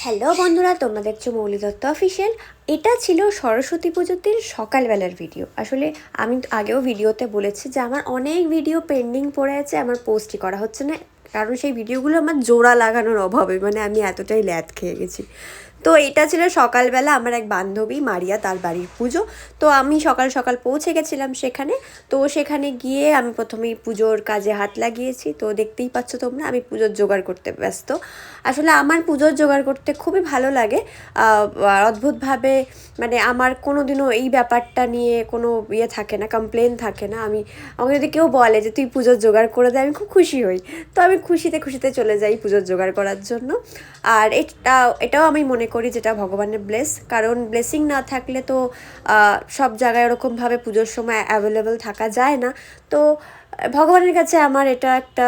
Hello বন্ধুরা, তোমাদের দেখছ মৌলি দত্ত অফিসিয়াল এটা ছিল সরস্বতী পুজোর দিন সকালবেলার ভিডিও আসলে আমি আগেও ভিডিওতে বলেছি যে আমার অনেক ভিডিও পেন্ডিং পড়ে আছে, আমার পোস্টই করা হচ্ছে না। কারণ সেই ভিডিওগুলো আমার জোড়া লাগানোর অভাবে মানে আমি এতটাই ল্যাদ খেয়ে গেছি। তো এটা ছিল সকালবেলা আমার এক বান্ধবী মারিয়া, তার বাড়ির পুজো। তো আমি সকাল সকাল পৌঁছে গেছিলাম সেখানে। তো সেখানে গিয়ে আমি প্রথমেই পুজোর কাজে হাত লাগিয়েছি। তো দেখতেই পাচ্ছ তোমরা, আমি পুজোর জোগাড় করতে ব্যস্ত। আসলে আমার পুজোর জোগাড় করতে খুবই ভালো লাগে। অদ্ভুতভাবে মানে আমার কোনো দিনও এই ব্যাপারটা নিয়ে কোনো ইয়ে থাকে না কমপ্লেন থাকে না। আমি, আমাকে যদি কেউ বলে যে, তুই পুজোর জোগাড় করে দে, আমি খুব খুশি হই। তো আমি খুশিতে খুশিতে চলে যাই পুজোর জোগাড় করার জন্য। আর এটা, এটাও আমি মনে করি যেটা ভগবানের ব্লেস। কারণ ব্লেসিং না থাকলে তো সব জায়গায় ওরকমভাবে পুজোর সময় অ্যাভেলেবেল থাকা যায় না। তো, ভগবানের কাছে আমার এটা একটা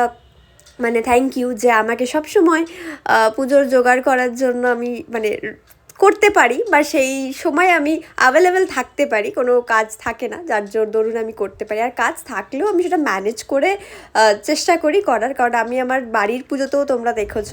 মানে থ্যাংক ইউ যে আমাকে সবসময় পুজোর জোগাড় করার জন্য আমি মানে করতে পারি বা সেই সময় আমি অ্যাভেলেবেল থাকতে পারি, কোনো কাজ থাকে না, যার জোর দরুন আমি করতে পারি। আর কাজ থাকলেও আমি সেটা ম্যানেজ করে চেষ্টা করি করার। কারণ আমি আমার বাড়ির পুজোতেও তোমরা দেখেছ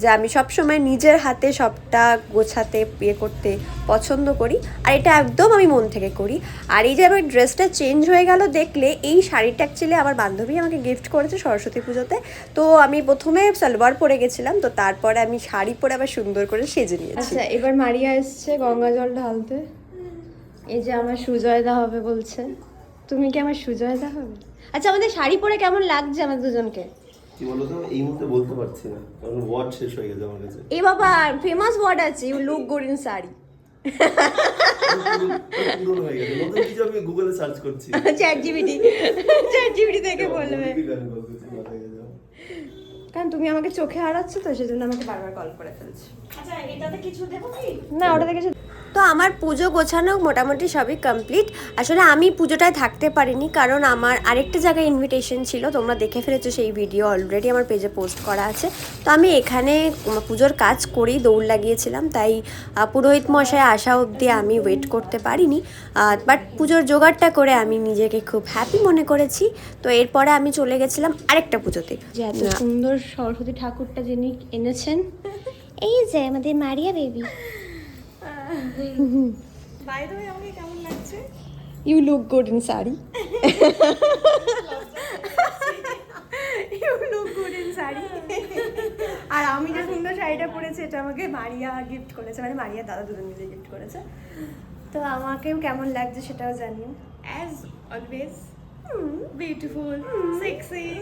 যে আমি সবসময় নিজের হাতে সবটা গোছাতে ইয়ে করতে পছন্দ করি। আর এটা একদম আমি মন থেকে করি। আর এই যে আমার ড্রেসটা চেঞ্জ হয়ে গেল দেখলে, এই শাড়িটা অ্যাকচুয়ালি আমার বান্ধবী আমাকে গিফট করেছে সরস্বতী পুজোতে। তো আমি প্রথমে সালোয়ার পরে গেছিলাম, তো তারপরে আমি শাড়ি পরে আবার সুন্দর করে সেজে নিয়েছি। আচ্ছা এবার মারিয়া এসছে গঙ্গা জল ঢালতে। এই যে আমার সুজয়দা হবে বলছে। তুমি কি আমার সুজয়দা হবে? আচ্ছা আমাদের শাড়ি পরে কেমন লাগছে আমাদের দুজনকে? কি বলতো? এই মুহূর্তে বলতে পারছি না। কারণ ওয়ার্ড শেষ হয়ে গেছে আমার কাছে। এ বাবা ফেমাস ওয়ার্ড আছে you look good in sari. গুগলে সার্চ করছি চ্যাট জিবিটি চ্যাট জিবিটি থেকে বলবে। কারণ তুমি আমাকে চোখে হারাচ্ছ তো সেজন্য আমাকে বারবার কল করে ফেলছো। আচ্ছা এটাতে কিছু দেবো কি? না ওটাতে কিছু তো আমার পুজো গোছানো মোটামুটি সবই কমপ্লিট আসলে আমি পুজোটায় থাকতে পারিনি কারণ আমার আরেকটা জায়গায় ইনভিটেশন ছিল তোমরা দেখে ফেলেছো সেই ভিডিও অলরেডি আমার পেজে পোস্ট করা আছে। তো আমি এখানে পুজোর কাজ করেই দৌড় লাগিয়েছিলাম তাই পুরোহিত মশাই আসা অবধি আমি ওয়েট করতে পারিনি। বাট পুজোর জোগাড়টা করে আমি নিজেকে খুব হ্যাপি মনে করেছি। তো এরপরে আমি চলে গেছিলাম আরেকটা পুজোতে। যে এত সুন্দর সরস্বতী ঠাকুরটা যিনি এনেছেন। এই যে আমাদের Maria baby you look good in sari you look good in sari আর আমি যে সুন্দর শাড়িটা পরেছি এটা আমাকে মারিয়া গিফট করেছে। মানে মারিয়া দাদা দুজন মিলে গিফট করেছে। তো আমাকেও কেমন লাগছে সেটাও জানিও as always beautiful sexy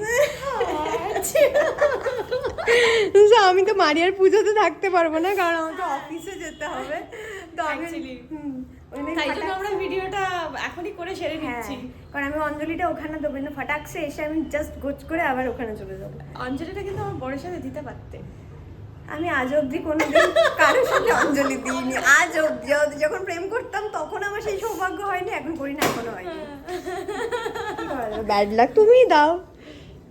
আমি তো মারিয়ার পুজোতে থাকতে পারব না কারণ আমাকে অফিসে যেতে হবে। তো তাই জন্য আমরা ভিডিওটা এখনই করে সেরে হ্যাঁ নিচ্ছি। কারণ আমি অঞ্জলিটা ওখানে দেবো না ফটাকসে এসে আমি জাস্ট করে আবার ওখানে চলে যাব। অঞ্জলিটা কিন্তু আমার বড়ের সাথে দিতে পারতে। আমি আজ অবধি কোনোদিন কারোর সাথে অঞ্জলি দিইনি। আজ অবধি অবধি যখন প্রেম করতাম তখন আমার সেই সৌভাগ্য হয়নি এখন করি না এখনও হয়নি। ব্যাড লাক তুমিই দাও।